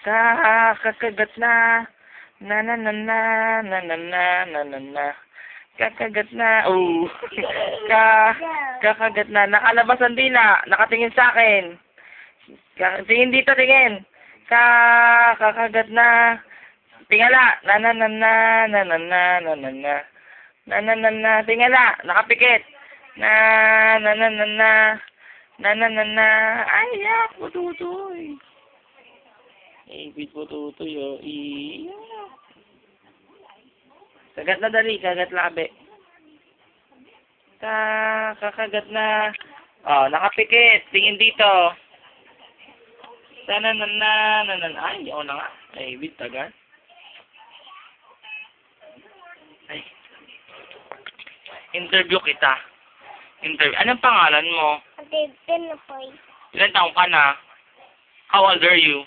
Kakakagat na. Na na na na na na na na na na. Kakagat na. Oh. Ka kakagat na. Nakalabas ang dila. Nakatingin sa akin. Tingin dito, tingin. Ka kakagat na. Tingala. Na na na na na na na na na na. Na na na na. Tingala. Nakapikit. Na na na na na. Na na na na. Ay, yak. Pututoy. Ibig pututoy, oh. Iyak. Kagat na dali, kagat labi. Ka, kakagat na. Oh, nakapikit. Tingin dito. Sana na na na na. Ay, ako na nga. Ay, bit tagal. Ay. Interview kita. Interview. Anong pangalan mo? Ate, Pinoy. Ilan taong ka na? How old are you?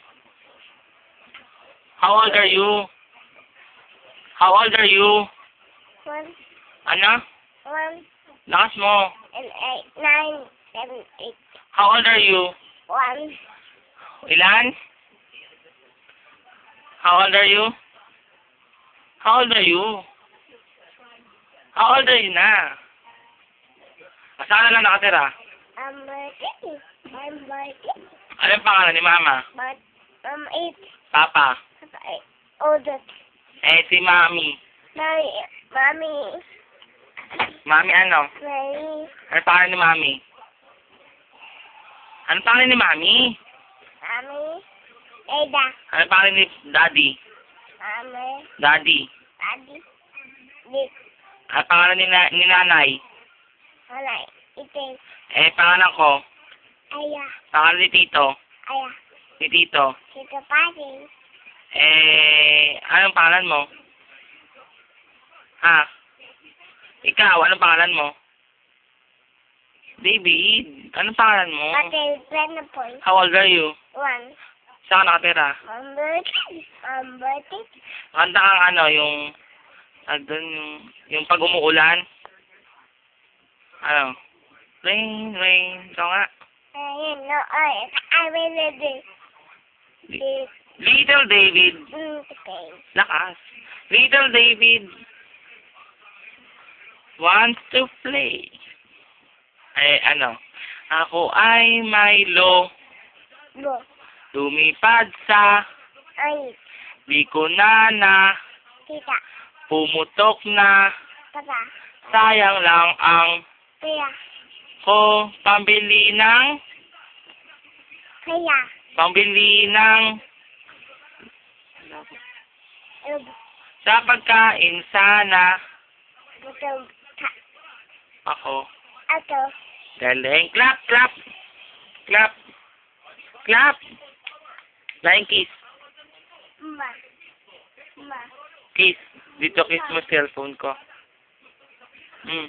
How old are you? How old are you? One, Ano? one, Lakas mo. and eight, nine, seven, eight, How old are you? one, Ilan? How old are you? How old are you? How old are you na? Saan na lang nakatira? I'm working. I'm working. Anong pangalan ni Mama? But I'm eight. Papa? Eight. Older. Eh, si Mami. Mommy, mommy, Mami ano? mommy, Anong pangalan ni Mami? Anong pangalan ni Mami? mommy, Ada, Anong pangalan ni Daddy? mommy, Daddy. daddy, this, Anong pangalan ni, na- ni Nanay? alright, ite, Eh, pangalan ko. aya, Pangalan ni Tito. aya, Ni Tito. kita pati, Eh, anong pangalan mo? Ha? Ikaw, anong pangalan mo? David, anong pangalan mo? pati, Pinoy, How old are you? one, Saan ka nakatira? I'm working, Kanta kang ano, yung, andun, yung, yung pag umuulan. Ano? Rain, rain, ito nga. ayun, no, ay, I will do this, Little David, mm, okay, lakas. Little David wants to play. Eh, ano? Ako ay Milo, go, lumipad sa ay, liko na na, kita, pumutok na, papa, sayang lang ang kaya, ko pambili ng, kaya, pambili ng, ug, sa pagkain sana, gutom, ka, ako. ato, Galing. Clap, clap. Clap. Clap. Flying kiss. ma, ma, Kiss. Dito kiss mo cellphone ko. Hmm.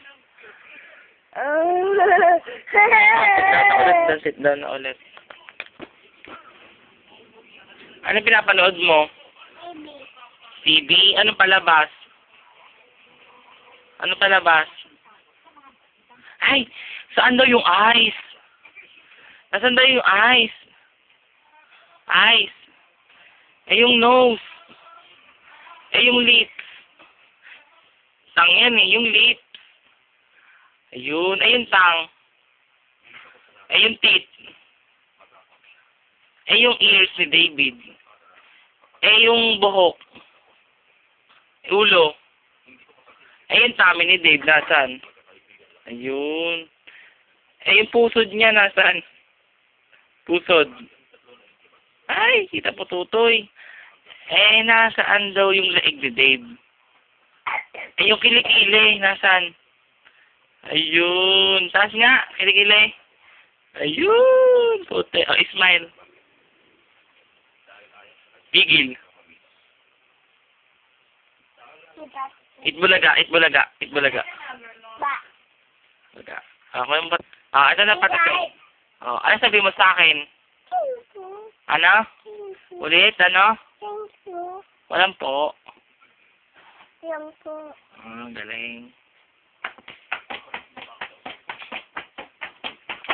Sit down ulit. Sit down na ulit. Ano pinapanood mo? Baby, TV? Ano palabas? Ano palabas? Ay! Saan daw yung eyes? Nasaan daw yung eyes? Eyes. Eh, yung nose. Eh, yung lips. Tang yan eh, yung lips. Ayun, eh, yung tang. Eh, yung teeth. Eh, yung ears ni David. Eh, yung buhok. Ulo. Eh, yung tummy ni Dave, nasan? Ayun. Eh, yung pusod niya, nasan? Pusod. Ay, kita po tutoy. Eh, nasaan daw yung leeg ni Dave? Eh, yung kilikili, nasan? Ayun. Taas nga, kilikili. Ayun. Puti. Oh, smile. Pigil. Itbulaga, itbulaga, itbulaga. ba, Bulaga. Ako yung bat... Ah, ito na pati. Oh, ano sabi mo sa akin? Ano? Ulit, ano? Walang po. thank you, Ah, galing.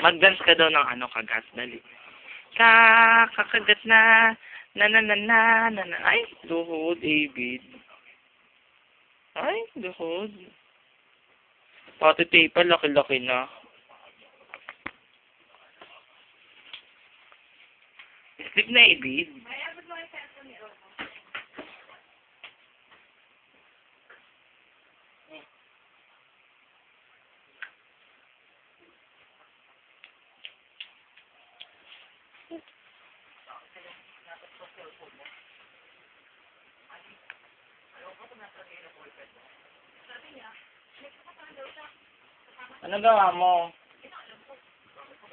Mag-dance ka daw ng ano kagat, dali. Kakakagat na, Na na na na na na. Ay, luhod, David. Ay, luhod. Pati tape, laki-laki na. Sleep na, David. Ano gawa mo?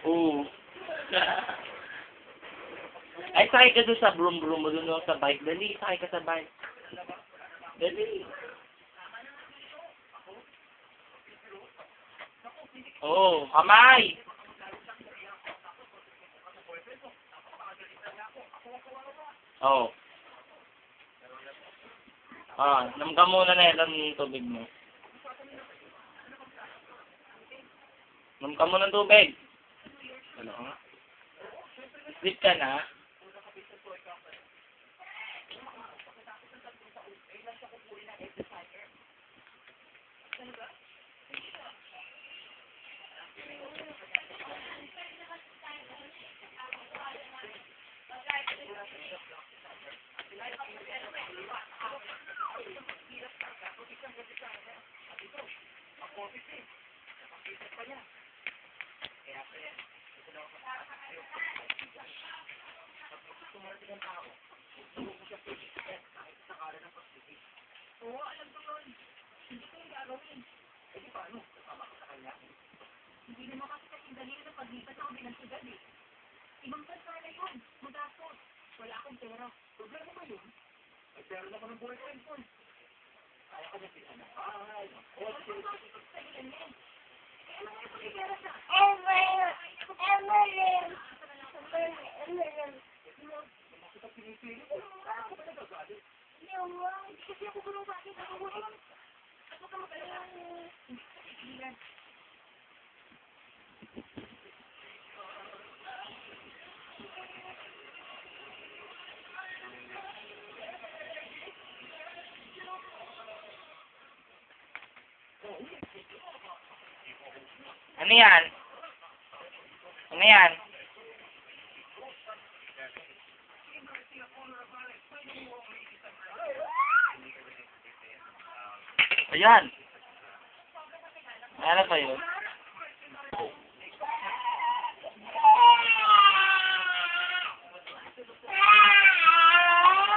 Oo. Ay, sakay ka doon sa broom broom mo doon sa bike. Dali, sakay ka sa bike. Dali. Oo, oh, kamay! Oo. Oh. Ah, nam ka muna na yung tubig mo. Nam ka muna ng tubig. Ano nga? Sleep ka na? Emily, Emily, Emily. Ano yan? Ano yan? Ayan. Ano yun?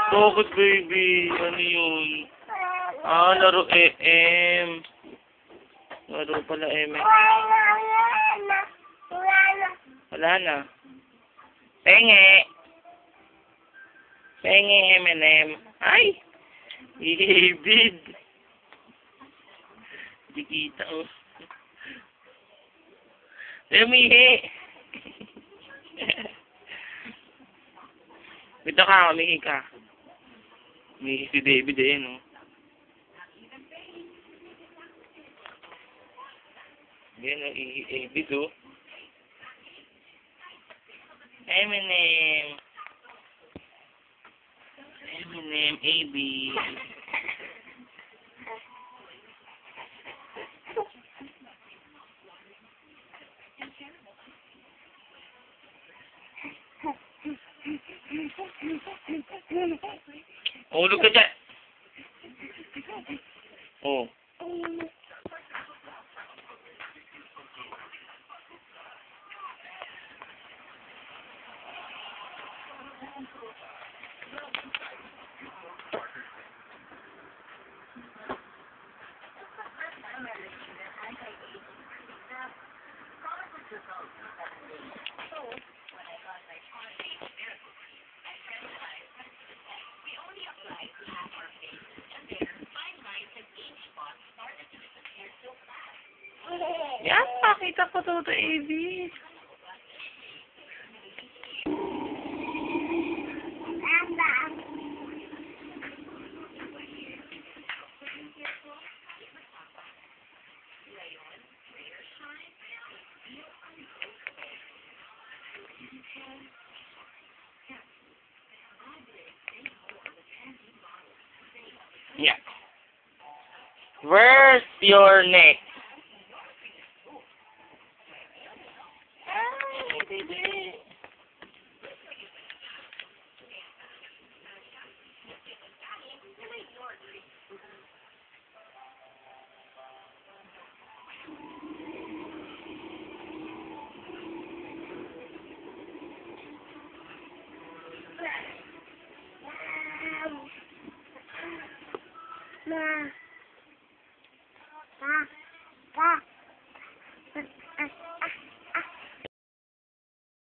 Bakit baby? Ano yun? Ah, laro AM. Laro pala AM. Wala na. Penge. Penge M&M. Ay! Ibid. Di kita oh. Lumihi. Dito ka, umihi ka. Umihi si David eh, no? Yan o, David oh. Eminem. Eminem, AB. Ulog ka dyan. Oh. Nakita ko to to AV. Yeah. Where's your neck? Baby. Ma. Ma.